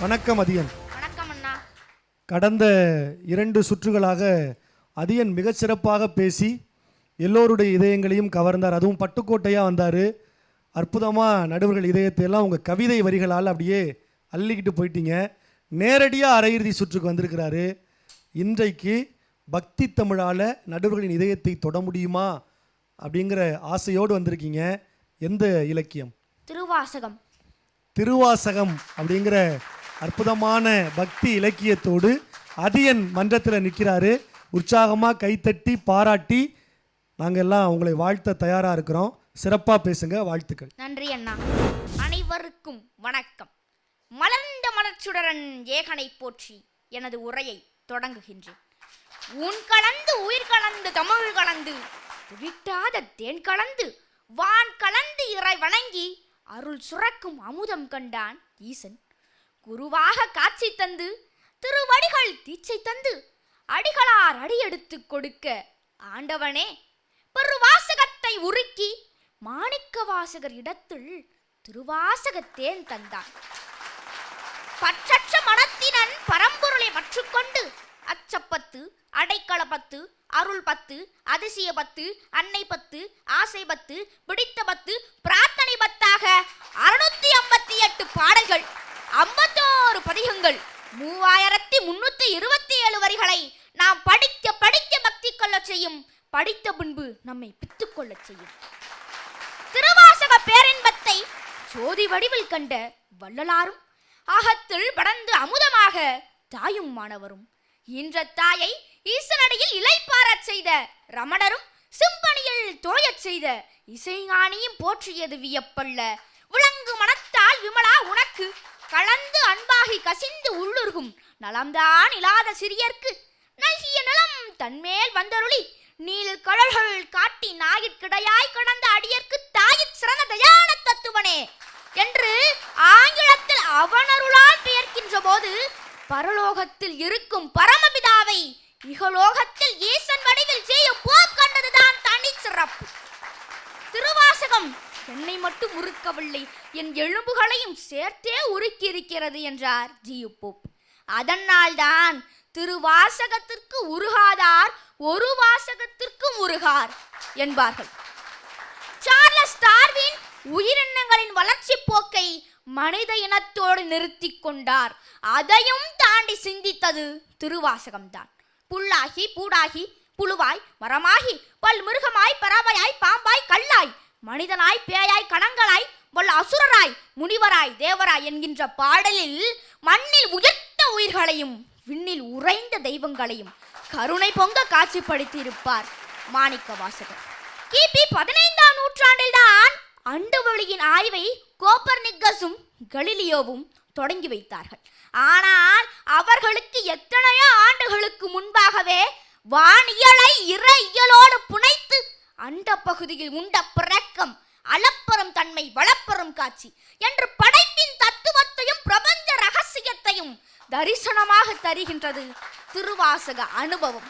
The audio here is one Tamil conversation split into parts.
வணக்கம் அதியன். வணக்கம் அண்ணா. கடந்த இரண்டு சுற்றுகளாக அதியன் மிகச் சிறப்பாக பேசி எல்லோருடைய இதயங்களையும் கவர்ந்தார். அதுவும் பட்டுக்கோட்டையாக வந்தார். அற்புதமாக நடுவர்கள் இதயத்தை எல்லாம் உங்கள் கவிதை வரிகளால் அப்படியே அள்ளிக்கிட்டு போயிட்டீங்க. நேரடியாக அரையிறுதி சுற்றுக்கு வந்திருக்கிறாரு. இன்றைக்கு பக்தி தமிழால் நடுவர்களின் இதயத்தை தொட முடியுமா அப்படிங்கிற ஆசையோடு வந்திருக்கீங்க. எந்த இலக்கியம்? திருவாசகம். திருவாசகம் அப்படிங்கிற அற்புதமான பக்தி இலக்கியத்தோடு அதியன் மன்றத்தில் நிற்கிறாரு உற்சாகமாக கைத்தட்டி பாராட்டி நாங்கள் எல்லாம் உங்களை வாழ்த்த தயாராக இருக்கிறோம். சிறப்பாக பேசுங்க வாழ்த்துக்கள். நன்றி அண்ணா. அனைவருக்கும் வணக்கம். மலர்ந்த மலர்ச்சுடரன் ஏகனை போற்றி எனது உரையை தொடங்குகின்றேன். உன் கலந்து உயிர் கலந்து தமிழ் கலந்து விட்டாத தேன் கலந்து வான் கலந்து இறை வணங்கி அருள் சுரக்கும் அமுதம் கண்டான் ஈசன். குருவாக காட்சி தந்து திருவடிகள் தீட்சை தந்து அடிகளார் அடியெடுத்து கொடுக்க ஆண்டவனே பெருவாசகத்தை உருக்கி மாணிக்க வாசகர் இடத்தில் திருவாசகத்தேன் தந்தான். பற்றற்ற மனத்தினன் பரம்பொருளை மற்றுக்கொண்டு அச்சப்பத்து அடைக்கல பத்து அருள் பத்து அதிசய பத்து அன்னை பத்து ஆசை பத்து பிடித்த பத்து பிரார்த்தனை பத்தாக அறுநூத்தி ஐம்பத்தி எட்டு பாடல்கள் ஐம்பத்தோரு பதிகங்கள். மூவாயிரத்தி முன்னூத்தி இருபத்தி ஏழு வரிகளை நாம் படிக்க படிக்க பக்தி கொள்ளச் செய்யும். படித்த பின்பு நம்மை பித்துக் கொள்ளச் செய்யும். திருவாசக பேரின்பத்தை சோதி வடிவில் கண்ட வள்ளலாரும் அகத்தில் படர்ந்து அமுதமாக தாயும் மாணவரும் இன்ற தாயை ஈசனடியில் இலைப்பாரச் செய்த ரமணரும் சிம்பனியில் தோயச் செய்த இசைஞானியும் போற்றியது வியப்பல்ல. விளங்க உனக்கு கலந்து அன்பாகி கசிந்து உள்ளுருகும் நலம்தான் இல்லாத சிறியர்க்கு நல்கிய நலம் தன்மேல் வந்தருளி. நீல் கழல்கள் காட்டி நாயிற்கிடையாய் கடந்த அடியர்க்கு தாயிற் சிறந்த தயான தத்துவனே என்று ஆங்கிலத்தில் அவனருளால் பெயர்க்கின்ற போது பரலோகத்தில் இருக்கும் பரமபிதாவை இகலோகத்தில் ஈசன் வடிவில் செய்யும் போக்கண்டதுதான் தனி சிறப்பு திருவாசகம் என்னை மட்டும் உருக்கவில்லை. என் எலும்புகளையும் சேர்த்தே உருக்கி இருக்கிறது என்றார் ஜியுப்போப் போப் அதனால்தான் திருவாசகத்திற்கு உருகாதார் ஒரு வாசகத்திற்கும் உருகார் என்பார்கள். சார்லஸ் டார்வின் உயிரினங்களின் வளர்ச்சி போக்கை மனித இனத்தோடு நிறுத்தி கொண்டார். அதையும் தாண்டி சிந்தித்தது திருவாசகம்தான். புல்லாகி பூடாகி புழுவாய் மரமாகி பல் மிருகமாய் பறவையாய் பாம்பாய் கல்லாய் மனிதனாய் பேயாய் கணங்களாய் வல்ல அசுரராய் முனிவராய் தேவராய் என்கின்ற பாடலில் மண்ணில் உயர்த்த உயிர்களையும் விண்ணில் உறைந்த தெய்வங்களையும் கருணை பொங்க காட்சிப்படுத்தியிருப்பார் மாணிக்க வாசகர். கிபி பதினைந்தாம் நூற்றாண்டில்தான் அண்டவெளியின் ஆய்வை கோப்பர்னிக்கஸும் கலிலியோவும் தொடங்கி வைத்தார்கள். ஆனால் அவர்களுக்கு எத்தனையோ ஆண்டுகளுக்கு முன்பாகவே வானியலை இற இயலோடு புனைத்து அண்ட பகுதியில் உண்ட பிறக்கம் அளப்பரம் தன்மை வளப்பரம் காட்சி என்று படைப்பின் தத்துவத்தையும் பிரபஞ்ச ரகசியத்தையும் தரிசனமாக தருகின்றது திருவாசக அனுபவம்.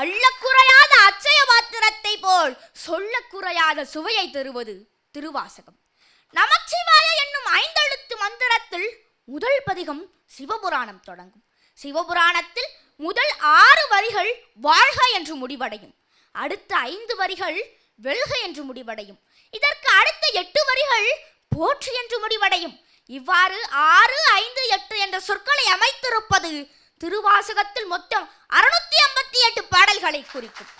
அள்ளக்குறையாத அச்சய பாத்திரத்தை போல் சொல்லக்குறையாத சுவையை தருவது திருவாசகம். நமச்சிவாய என்னும் ஐந்தெழுத்து மந்திரத்தில் முதல் பதிகம் சிவபுராணம் தொடங்கும். சிவபுராணத்தில் முதல் ஆறு வரிகள் வாழ்க என்று முடிவடையும். அடுத்த ஐந்து வரிகள் வெல்க என்று முடிவடையும். இதற்கு அடுத்த எட்டு வரிகள் போற்று என்று முடிவடையும். இவ்வாறு ஆறு ஐந்து எட்டு என்ற சொற்களை அமைத்திருப்பது திருவாசகத்தில் மொத்தம் அறுநூத்தி ஐம்பத்தி எட்டு பாடல்களை குறிக்கும்.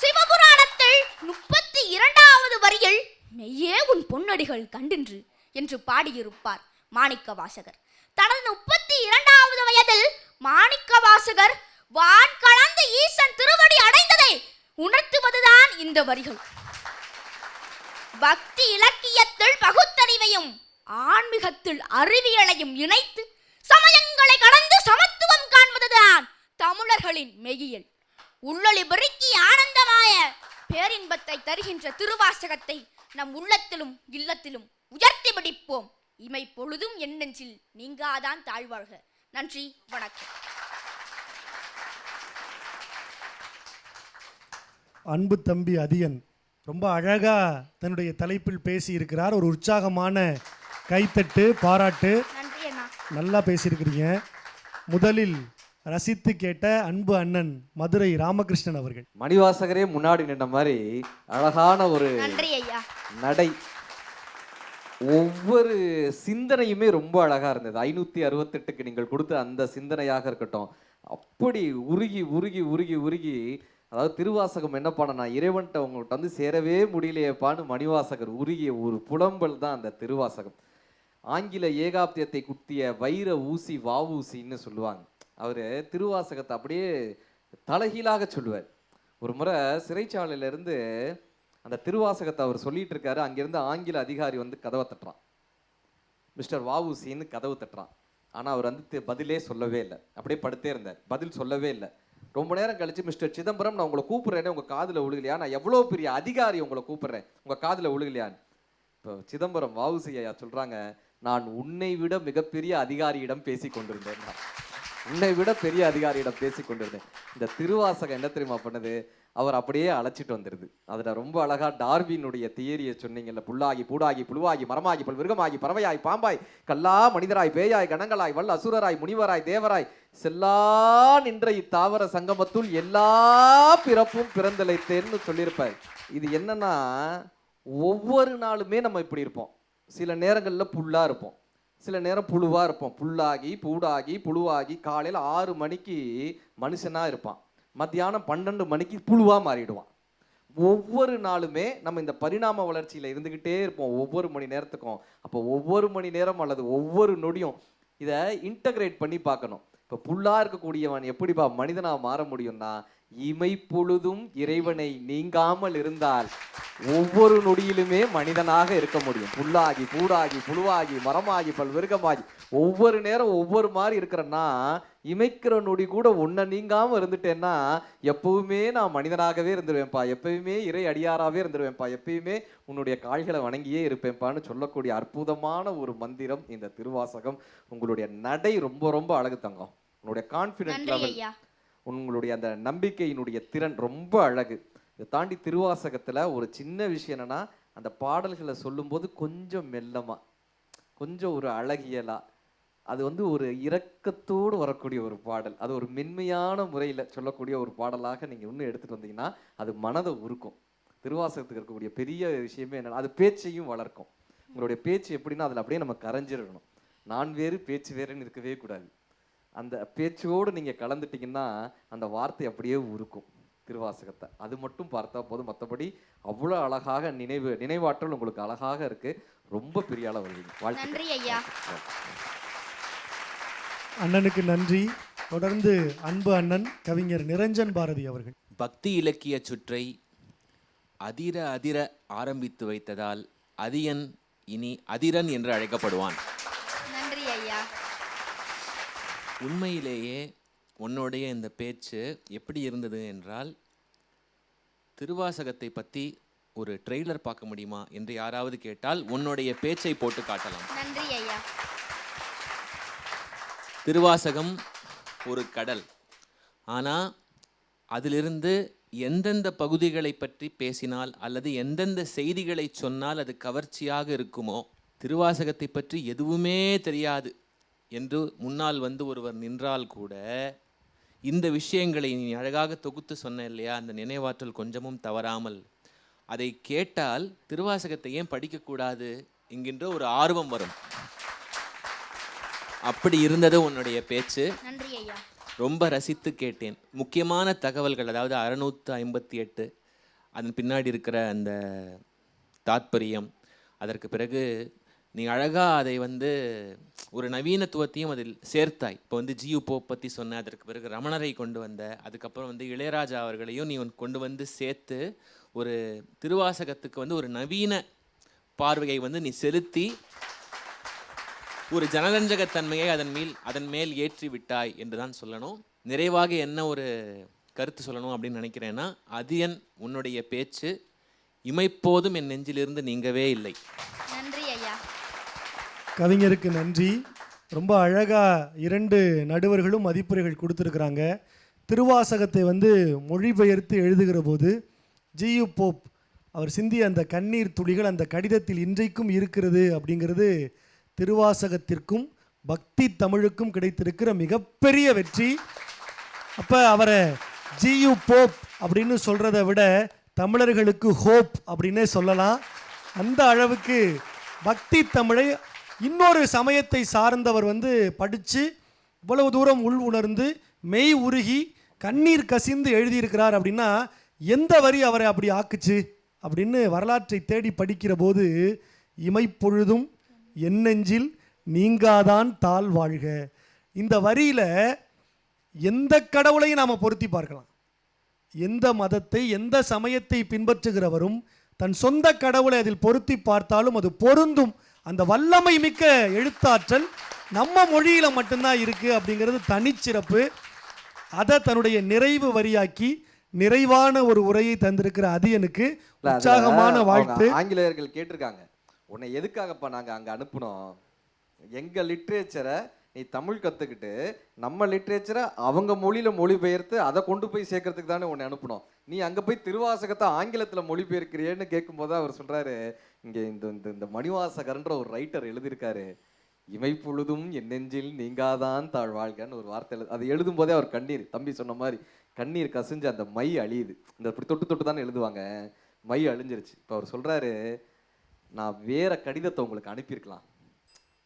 சிவபுராணத்தில் முப்பத்தி இரண்டாவது வரியில் மெய்யே உன் பொன்னடிகள் கண்டின்று என்று பாடியிருப்பார் மாணிக்க வாசகர் தனது முப்பத்தி இரண்டாவது வயதில் மாணிக்க வாசகர் வான் கலந்து ஈசன் திருவடி அடைந்ததை உணர்த்துவதுதான் இந்த வரிகள். பக்தி இலக்கியத்தில் பகுத்தறிவையும் ஆன்மீகத்தில் அறிவியலையும் இணைத்து சமயங்களை கடந்து சமத்துவம் காண்பதுதான் தமிழர்களின் மெய்யியல். உள்ளொளி பெருக்கி ஆனந்தமாய பேரின்பத்தை தருகின்ற திருவாசகத்தை நம் உள்ளத்திலும் இல்லத்திலும் உயர்த்தி பிடிப்போம். இமை பொழுதும் என் நெஞ்சில் நீங்காதான் தாழ்வாழ்க. நன்றி வணக்கம். அன்பு தம்பி அதியன் ரொம்ப அழகாக தன்னுடைய தலைப்பில் பேசியிருக்கிறார். ஒரு உற்சாகமான கைத்தட்டு பாராட்டு. நன்றி அண்ணா. நல்லா பேசியிருக்கிறீங்க. முதலில் ரசித்து கேட்ட அன்பு அண்ணன் மதுரை ராமகிருஷ்ணன் அவர்கள். மணிவாசகரே முன்னாடி நின்ன மாதிரி அழகான ஒரு நன்றி ஐயா. நடை. ஒவ்வொரு சிந்தனையுமே ரொம்ப அழகா இருந்தது. ஐநூத்தி அறுபத்தெட்டுக்கு நீங்கள் கொடுத்த அந்த சிந்தனையாக இருக்கட்டும். அப்படி உருகி உருகி உருகி உருகி அதாவது திருவாசகம் என்ன பண்ணனா இறைவன்கிட்ட உங்கள்கிட்ட வந்து சேரவே முடியலையேப்பான்னு மணிவாசகர் உருகிய ஒரு புலம்பல் தான் அந்த திருவாசகம். ஆங்கில ஏகாப்தியத்தை குத்திய வைர ஊசி வாவூசின்னு சொல்லுவாங்க. அவர் திருவாசகத்தை அப்படியே தலைகீழாக சொல்லுவார். ஒரு முறை சிறைச்சாலையிலேருந்து அந்த திருவாசகத்தை அவர் சொல்லிட்டு இருக்காரு. அங்கேருந்து ஆங்கில அதிகாரி வந்து கதவை தட்டுறான். மிஸ்டர் வாவூசின்னு கதவு தட்டுறான். ஆனால் அவர் வந்து பதிலே சொல்லவே இல்லை. அப்படியே படுத்தே இருந்தார். பதில் சொல்லவே இல்லை. ரொம்ப நேரம் கழிச்சு மிஸ்டர் சிதம்பரம் நான் உங்களை கூப்பிடுறேனே உங்கள் காதில் விழுகலையா? நான் எவ்வளோ பெரிய அதிகாரி உங்களை கூப்பிட்றேன். உங்கள் காதில் விழுகலையான்னு. இப்போ சிதம்பரம் வாவுசி ஐயா சொல்கிறாங்க நான் உன்னை விட மிகப்பெரிய அதிகாரியிடம் பேசி கொண்டிருந்தேன். உன்னை விட பெரிய அதிகாரியிடம் பேசி கொண்டிருந்தேன். இந்த திருவாசகம் என்ன தெரியுமா பண்ணுது? அவர் அப்படியே அழைச்சிட்டு வந்துடுது அதில் ரொம்ப அழகாக டார்வினுடைய தியரியை சொன்னீங்கல்ல புல்லாகி பூடாகி புழுவாகி மரமாகி பல் விருகமாகி பறவையாய் பாம்பாய் கல்லா மனிதராய் பேயாய் கணங்களாய் வல் அசுரராய் முனிவராய் தேவராய் செல்லா நின்ற இத்தாவர சங்கமத்துள் எல்லா பிறப்பும் பிறந்தலைத்தேன்னு சொல்லியிருப்பார். இது என்னன்னா ஒவ்வொரு நாளுமே நம்ம இப்படி இருப்போம். சில நேரங்களில் புல்லாக இருப்போம். சில நேரம் புழுவாக இருப்போம். புல்லாகி பூடாகி புழுவாகி காலையில் ஆறு மணிக்கு மனுஷனாக இருப்பான். மத்தியானம் பன்னெண்டு மணிக்கு புழுவாக மாறிடுவான். ஒவ்வொரு நாளுமே நம்ம இந்த பரிணாம வளர்ச்சியில் இருந்துக்கிட்டே இருப்போம். ஒவ்வொரு மணி நேரத்துக்கும். அப்போ ஒவ்வொரு மணி நேரம் அல்லது ஒவ்வொரு நொடியும் இதை இன்டகிரேட் பண்ணி பார்க்கணும். இப்போ புல்லாக இருக்கக்கூடியவன் எப்படிப்பா மனிதனாக மாற முடியும்னா இமை பொழுதும் இறைவனை நீங்காமல் இருந்தால் ஒவ்வொரு நொடியிலுமே மனிதனாக இருக்க முடியும். புல்லாகி பூடாகி புழுவாகி மரமாகி பல்விருகமாகி ஒவ்வொரு நேரம் ஒவ்வொரு மாதிரி இருக்கிறன்னா இமைக்கிற நொடி கூட ஒன்றை நீங்காம இருந்துட்டேன்னா எப்பவுமே நான் மனிதனாகவே இருந்துருவேன்ப்பா. எப்பயுமே இறை அடியாராகவே இருந்துருவேன்ப்பா. எப்பயுமே உன்னுடைய கால்களை வணங்கியே இருப்பேன்ப்பான்னு சொல்லக்கூடிய அற்புதமான ஒரு மந்திரம் இந்த திருவாசகம். உங்களுடைய நடை ரொம்ப ரொம்ப அழகு தங்கம். உன்னுடைய கான்ஃபிடென்ட் லெவல் உங்களுடைய அந்த நம்பிக்கையினுடைய திறன் ரொம்ப அழகு. இதை தாண்டி திருவாசகத்துல ஒரு சின்ன விஷயம் என்னன்னா அந்த பாடல்களை சொல்லும்போது கொஞ்சம் மெல்லமா கொஞ்சம் ஒரு அழகியலா அது வந்து ஒரு இரக்கத்தோடு வரக்கூடிய ஒரு பாடல். அது ஒரு மென்மையான முறையில் சொல்லக்கூடிய ஒரு பாடலாக நீங்கள் இன்னும் எடுத்துட்டு வந்தீங்கன்னா அது மனதை உருக்கும். திருவாசகத்துக்கு இருக்கக்கூடிய பெரிய விஷயமே என்னன்னா அது பேச்சையும் வளர்க்கும். உங்களுடைய பேச்சு எப்படின்னா அதில் அப்படியே நம்ம கரைஞ்சிடணும். நான் வேறு பேச்சு வேறுன்னு இருக்கவே கூடாது. அந்த பேச்சோடு நீங்கள் கலந்துட்டீங்கன்னா அந்த வார்த்தை அப்படியே உருக்கும் திருவாசகத்தை. அது மட்டும் பார்த்தா போதும். மற்றபடி அவ்வளோ அழகாக நினைவு நினைவாற்றல் உங்களுக்கு அழகாக இருக்கு. ரொம்ப பெரிய அளவு வாழ்த்துக்கள். நன்றி ஐயா. அண்ணனுக்கு நன்றி. தொடர்ந்து அன்பு அண்ணன் கவிஞர் நிரஞ்சன் பாரதி அவர்கள். பக்தி இலக்கிய சுற்றை அதிர அதிர ஆரம்பித்து வைத்ததால் அதியன் இனி அதிரன் என்று அழைக்கப்படுவான். நன்றி ஐயா. உண்மையிலேயே உன்னுடைய இந்த பேச்சு எப்படி இருந்தது என்றால் திருவாசகத்தை பற்றி ஒரு ட்ரெய்லர் பார்க்க முடியுமா என்று யாராவது கேட்டால் உன்னுடைய பேச்சை போட்டு காட்டலாம். நன்றி ஐயா. திருவாசகம் ஒரு கடல். ஆனால் அதிலிருந்து எந்தெந்த பகுதிகளை பற்றி பேசினால் அல்லது எந்தெந்த செய்திகளை சொன்னால் அது கவர்ச்சியாக இருக்குமோ திருவாசகத்தை பற்றி எதுவுமே தெரியாது என்று முன்னால் வந்து ஒருவர் நின்றால் கூட இந்த விஷயங்களை நீ அழகாக தொகுத்து சொன்ன இல்லையா? அந்த நினைவாற்றல் கொஞ்சமும் தவறாமல். அதை கேட்டால் திருவாசகத்தை ஏன் படிக்கக்கூடாது? என்கின்ற ஒரு ஆர்வம் வரும். அப்படி இருந்தது உன்னுடைய பேச்சு. நன்றி ஐயா. ரொம்ப ரசித்து கேட்டேன். முக்கியமான தகவல்கள் அதாவது அறுநூற்று ஐம்பத்தி எட்டு அதன் பின்னாடி இருக்கிற அந்த தாத்பரியம் அதற்கு பிறகு நீ அழகாக அதை வந்து ஒரு நவீனத்துவத்தையும் அதில் சேர்த்தாய். இப்போ வந்து ஜியு போப் பற்றி சொன்ன அதற்கு பிறகு ரமணரை கொண்டு வந்த அதுக்கப்புறம் வந்து இளையராஜா அவர்களையும் நீ வந்து கொண்டு வந்து சேர்த்து ஒரு திருவாசகத்துக்கு வந்து ஒரு நவீன பார்வையை வந்து நீ செலுத்தி ஒரு ஜனரஞ்சகத்தன்மையை அதன் மேல் அதன் மேல் ஏற்றி விட்டாய் என்று தான் சொல்லணும். நிறைவாக என்ன ஒரு கருத்து சொல்லணும் அப்படின்னு நினைக்கிறேன்னா அதியன் உன்னுடைய பேச்சு இமைப்போதும் என் நெஞ்சிலிருந்து நீங்கவே இல்லை. நன்றி ஐயா. கவிஞருக்கு நன்றி. ரொம்ப அழகா இரண்டு நடுவர்களும் மதிப்புரைகள் கொடுத்துருக்குறாங்க. திருவாசகத்தை வந்து மொழிபெயர்த்து எழுதுகிற போது ஜியு போப் அவர் சிந்திய அந்த கண்ணீர் துளிகள் அந்த கடிதத்தில் இன்றைக்கும் இருக்கிறது அப்படிங்கிறது திருவாசகத்திற்கும் பக்தி தமிழுக்கும் கிடைத்திருக்கிற மிகப்பெரிய வெற்றி. அப்போ அவரை ஜியு போப் அப்படின்னு சொல்கிறத விட தமிழர்களுக்கு ஹோப் அப்படின்னே சொல்லலாம். அந்த அளவுக்கு பக்தி தமிழை இன்னொரு சமயத்தை சார்ந்தவர் வந்து படித்து இவ்வளவு தூரம் உள் உணர்ந்து மெய் உருகி கண்ணீர் கசிந்து எழுதியிருக்கிறார் அப்படின்னா எந்த வரி அவரை அப்படி ஆக்குச்சு அப்படின்னு வரலாற்றை தேடி படிக்கிற போது இமைப்பொழுதும் என் நெஞ்சில் நீங்காதான் தாழ் வாழ்க. இந்த வரியில எந்த கடவுளையும் நாம் பொருத்தி பார்க்கலாம். எந்த மதத்தை எந்த சமயத்தை பின்பற்றுகிறவரும் தன் சொந்த கடவுளை அதில் பொருத்தி பார்த்தாலும் அது பொருந்தும். அந்த வல்லமை மிக்க எழுத்தாற்றல் நம்ம மொழியில மட்டும்தான் இருக்கு அப்படிங்கிறது தனிச்சிறப்பு. அதை தன்னுடைய நிறைவு வரியாக்கி நிறைவான ஒரு உரையை தந்திருக்கிற இல்ல, அதுல உற்சாகமான வாழ்த்து. ஆங்கிலேயர்கள் கேட்டிருக்காங்க. உன்னை எதுக்காகப்பா நாங்கள் அங்கே அனுப்புனோம்? எங்கள் லிட்ரேச்சரை நீ தமிழ் கற்றுக்கிட்டு நம்ம லிட்ரேச்சரை அவங்க மொழியில் மொழிபெயர்த்து அதை கொண்டு போய் சேர்க்கறதுக்கு தானே உன்னை அனுப்பினோம். நீ அங்கே போய் திருவாசகத்தை ஆங்கிலத்தில் மொழிபெயர்க்கிறியேன்னு கேட்கும்போது அவர் சொல்கிறாரு இங்கே இந்த இந்த இந்த மணிவாசகர்ன்ற ஒரு ரைட்டர் எழுதியிருக்காரு. இமைப்பொழுதும் என் நெஞ்சில் நீங்காதான் தாழ் வாழ்கன்னு ஒரு வார்த்தை எழுது அது எழுதும் போதே அவர் கண்ணீர் தம்பி சொன்ன மாதிரி கண்ணீர் கசிஞ்சு அந்த மை அழியுது. இந்த இப்படி தொட்டு தொட்டு தானே எழுதுவாங்க. மை அழிஞ்சிருச்சு. இப்போ அவர் சொல்கிறாரு நான் வேற கடிதத்தை உங்களுக்கு அனுப்பியிருக்கலாம்.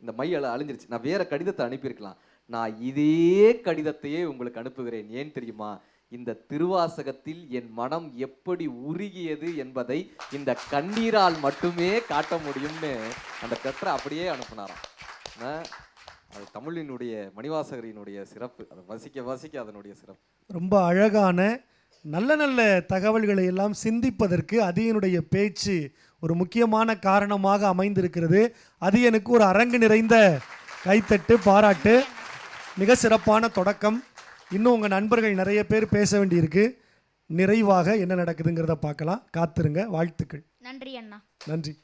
இந்த மையால் அழிஞ்சிருச்சு. நான் வேற கடிதத்தை அனுப்பியிருக்கலாம். நான் இதே கடிதத்தையே உங்களுக்கு அனுப்புகிறேன். ஏன் தெரியுமா? இந்த திருவாசகத்தில் என் மனம் எப்படி உருகியது என்பதை இந்த கண்ணீரால் மட்டுமே காட்ட முடியும்னு அந்த பெற்ற அப்படியே அனுப்புனாராம். அது தமிழினுடைய மணிவாசகரினுடைய சிறப்பு. அதை வசிக்க வசிக்க அதனுடைய சிறப்பு. ரொம்ப அழகான நல்ல நல்ல தகவல்களை எல்லாம் சிந்திப்பதற்கு அதியனுடைய பேச்சு ஒரு முக்கியமான காரணமாக அமைந்திருக்கிறது. அது எனக்கு ஒரு அரங்கு நிறைந்த கைத்தட்டு பாராட்டு மிக சிறப்பான தொடக்கம். இன்னும் உங்கள் நண்பர்கள் நிறைய பேர் பேச வேண்டியிருக்கு. நிறைவாக என்ன நடக்குதுங்கிறத பார்க்கலாம். காத்திருங்க. வாழ்த்துக்கள். நன்றி அண்ணா. நன்றி.